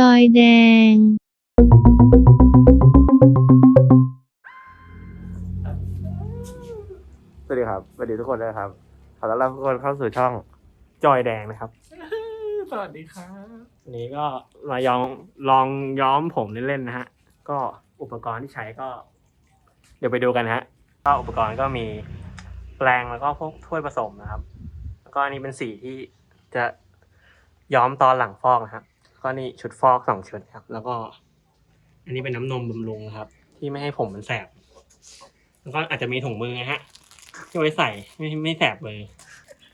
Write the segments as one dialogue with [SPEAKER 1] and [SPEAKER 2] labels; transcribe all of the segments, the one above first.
[SPEAKER 1] จอยแดง
[SPEAKER 2] สวัสดีครับสวัสดีทุกคนด้วยครับ ขอต้อนรับทุกคนเข้าสู่ช่องจอยแดงนะครับ
[SPEAKER 3] สวัสดีครับ
[SPEAKER 2] วันนี้ก็มาลองลองย้อมผมเล่นๆนะฮะ ก็อุปกรณ์ที่ใช้ก็ เดี๋ยวไปดูกันฮะ ก็อุปกรณ์ก็มีแปรงแล้วก็พวกถ้วยผสมนะครับ แล้วก็อันนี้เป็นสีที่จะย้อมตอนหลังฟอกนะครับ ก็นี่ชุดฟอกสองชุดครับ แล้วก็ อันนี้เป็นน้ำนมบำรุงนะครับ ที่ไม่ให้ผมมันแสบ แล้วก็อาจจะมีถุงมือนะฮะ ที่ไว้ใส่ไม่ไม่แสบเลย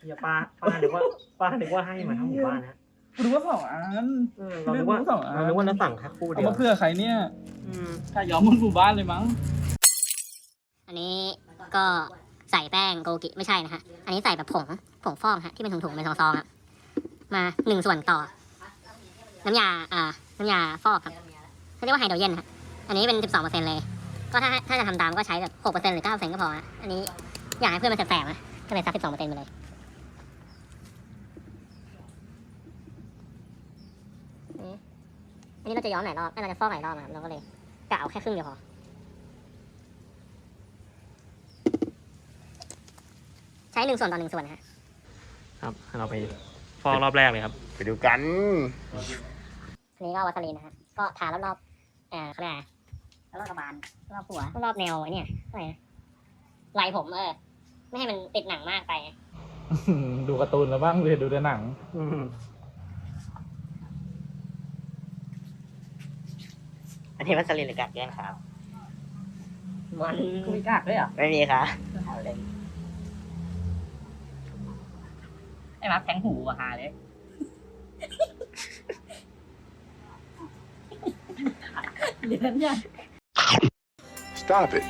[SPEAKER 2] อย่าป้าป้านึกว่าป้านึกว่าให้มาทั้งหมู่บ้านนะ
[SPEAKER 3] กูรู้ว่าสองอัน
[SPEAKER 2] เออเรานึกว่า
[SPEAKER 3] เรื่องสองอัน
[SPEAKER 2] เรานึกว่าเราสั่งแค่คู่
[SPEAKER 3] เอา
[SPEAKER 2] เดียว
[SPEAKER 3] มาเพื่อใครเนี่ย
[SPEAKER 2] อืม
[SPEAKER 3] ถ้าย้อมบนหมู่บ้านเลยมั้ง
[SPEAKER 4] อันนี้ก็ใส่แป้งโกกิไม่ใช่นะฮะ อันนี้ใส่แบบผงผงฟอกฮะที่เป็นถุงๆเป็นซองๆอะมาหนึ่งส่วนต่อ น้ำยาอ่าน้ำยาฟอกครับเขาเรียกว่าไฮโดรเจนฮะอันนี้เป็นสิบสองเปอร์เซ็นต์เลย ก็ถ้าถ้าจะทำตามก็ใช้แบบหกเปอร์เซ็นต์หรือเก้าเปอร์เซ็นต์ก็พอฮะอันนี้อยากให้เพื่อนมันแสบๆนะก็เลยซักสิบสองเปอร์เซ็นต์ไปเลยนี่อันนี้เราจะย้อมหลายรอบเอ้ยเราจะฟอกหลายรอบอะครับเราก็เลยกะเอาแค่ครึ่งเดียวพอใช้หนึ่งส่วนต่อหนึ่งส่วนนะฮะ
[SPEAKER 2] ครับเราไป ฟอกรอบแรกเลยครับ
[SPEAKER 5] ไปดูกัน
[SPEAKER 4] อันนี้ก็วัสลีนนะฮะก็ทารอบๆเอ่อเขาเรียกอะไรรอบกระบาลรอบหัว รอบแนวไอ้เนี่ยอะไรนะไหลผมเออ ไม่ให้มันติดหนังมากไป
[SPEAKER 3] ดูการ์ตูนแล้วบ้างเลยดูแต่หนัง
[SPEAKER 2] อืม
[SPEAKER 5] อันนี้มันสลินหรือกัดแกล้งครับ
[SPEAKER 4] มัน
[SPEAKER 3] มีกากด้วยอะ
[SPEAKER 5] ไม่มีค่ะ
[SPEAKER 4] ไอ้มาแทงหูอะฮาเลย
[SPEAKER 3] เรียนยัง
[SPEAKER 6] Stop it.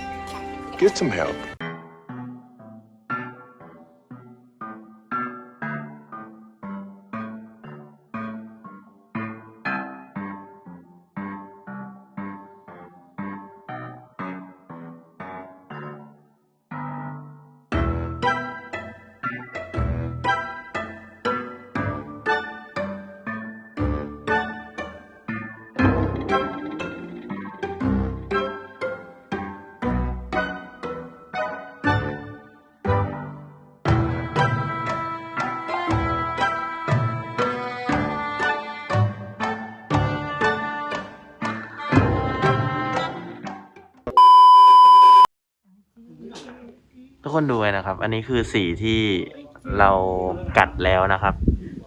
[SPEAKER 6] Get some help.
[SPEAKER 2] ทุกคนดูเลยนะครับ อันนี้คือสีที่เรากัดแล้วนะครับ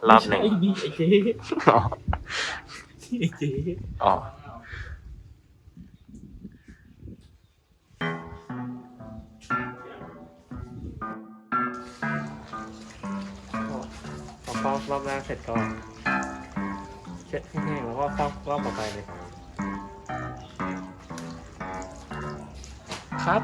[SPEAKER 2] รอบหนึ่ง
[SPEAKER 3] ไอ้นี่ไอ้เจ๊
[SPEAKER 2] อ๋อ
[SPEAKER 3] ไอ้เจ๊
[SPEAKER 2] อ๋อพอฟอกรอบแรกเสร็จก็เช็ดให้แห้งแล้วก็ฟอกรอบต่อไปเลย
[SPEAKER 3] ครับ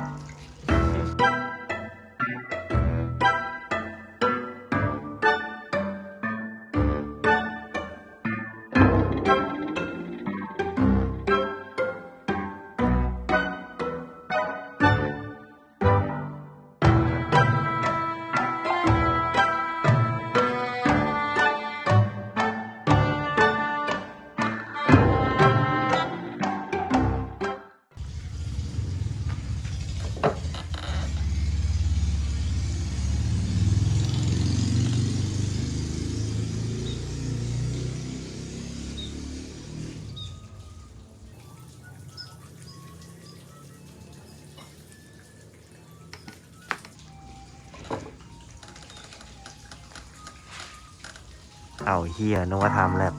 [SPEAKER 2] เอาเฮียนึกว่าทำแลบ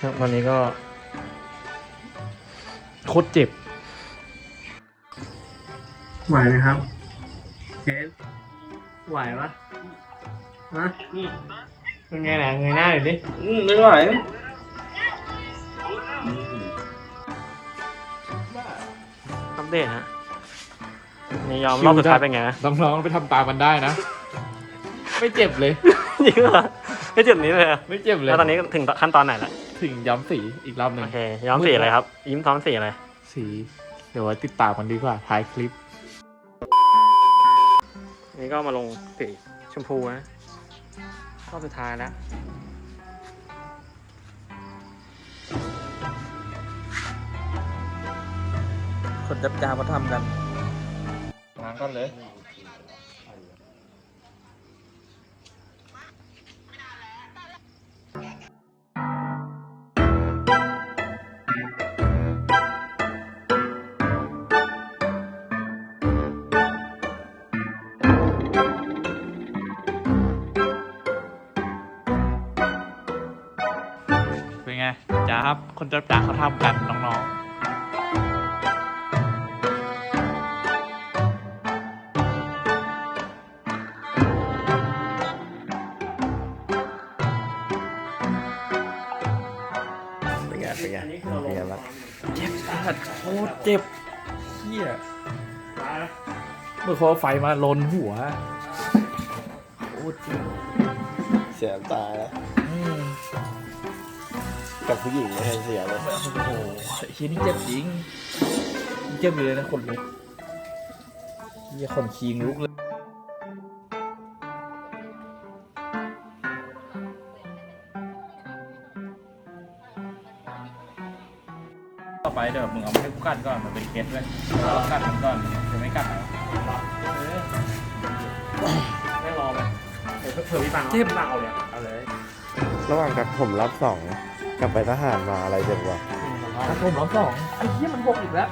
[SPEAKER 2] ครับวันนี้ก็โคตรเจ็บ ไหวไหมครับเทส ไหวปะฮะเป็นไงนะเงยหน้าหน่อยดิ
[SPEAKER 3] อืมไม่ไหว
[SPEAKER 2] อัปเดตฮะนี่ยอมรอบสุดท้ายเป็นไงนะ
[SPEAKER 3] น้องๆไปทำตามมันได้นะ ไม่เจ็บเลย
[SPEAKER 2] จริงเหรอไม่เจ็บนี้เลยเหรอ
[SPEAKER 3] ไม่เจ็บเลย
[SPEAKER 2] แล้วตอนนี้ถึงขั้นตอนไหนละ
[SPEAKER 3] ถึงย้ำสีอีกรอบหนึ่ง
[SPEAKER 2] โอเคย้อมสีอะไรครับ ยิ้มท้อมสีอะไร
[SPEAKER 3] สี เดี๋ยวไว้ติดตามกันดีกว่าท้ายคลิป
[SPEAKER 2] นี่ก็มาลงสีชมพูนะรอบสุดท้ายแล้ว
[SPEAKER 3] คนจับจามาทำกันล้างก่อนเลย ครับ คนจับจ่าเขาทำกันน้องๆ
[SPEAKER 2] เป็นไงเป็นไงเป็นไงบ้าง
[SPEAKER 3] เจ็บขาดโคตรเจ็บเฮียเมื่อเขาเอาไฟมาลนหัวโคตรเจ็บ
[SPEAKER 1] เสียน้ำตาแล้ว
[SPEAKER 3] อืม
[SPEAKER 1] กับผู้หญิงไม่ให้เสียเลย
[SPEAKER 3] โอ้โหเฮียนี่เจ็บจริงเจ็บเลยนะคนลุกเฮียคนคิงลุกเลยต่อไปเดี๋ยวมึงเอามาให้กูกัดก่อนมันเป็นเคสเลยเรากัดมันก่อนจะไม่กัดแล้ว
[SPEAKER 2] ไม่รอไหมเดี๋ยวเผื่อพี่ฟังเจ็บเอาเลยเอาเลย
[SPEAKER 1] ระหว่างกับผมรับสอง กลับไปทหารมาอะไรเจ็บกว่า
[SPEAKER 3] ถ้าผมรอบสองไอ้เหี้ยมันบกอีกแล้ว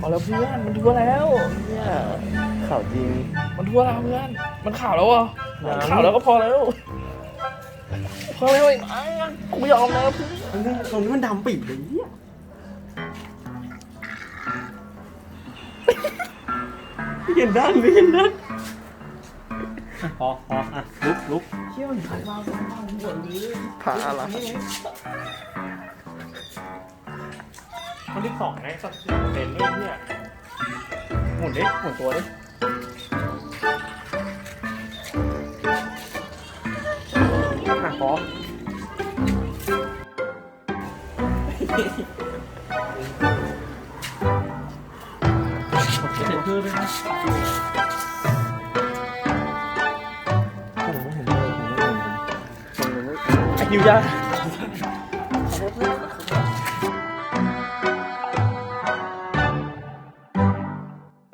[SPEAKER 3] พอแล้วเพื่อนมันทั่วแล้ว
[SPEAKER 1] เนี่ยข่าวจริง
[SPEAKER 3] มันทั่วแล้วเพื่อน มันข่าวแล้วอะมันข่าวแล้วก็พอแล้ว พอแล้วไอ้ไอ้กูไม่ยอมแล้วเพื่อน
[SPEAKER 2] ตรงนี้มันดำปีเลยเนี่ยเห็นด้านไม่เห็นด้าน พอพออะลุกลุก
[SPEAKER 3] เชี่ยมันพาเราหัวเลย
[SPEAKER 1] พาอะไร
[SPEAKER 2] คนที่สองไงสักสิบเปอร์เซ็นต์ด้วยเนี่ยหมุนดิหมุนตัวดิอะพอ
[SPEAKER 3] เจ็บเพื่อนเลยนะ
[SPEAKER 7] nhiều ra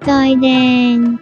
[SPEAKER 7] Tôi đèn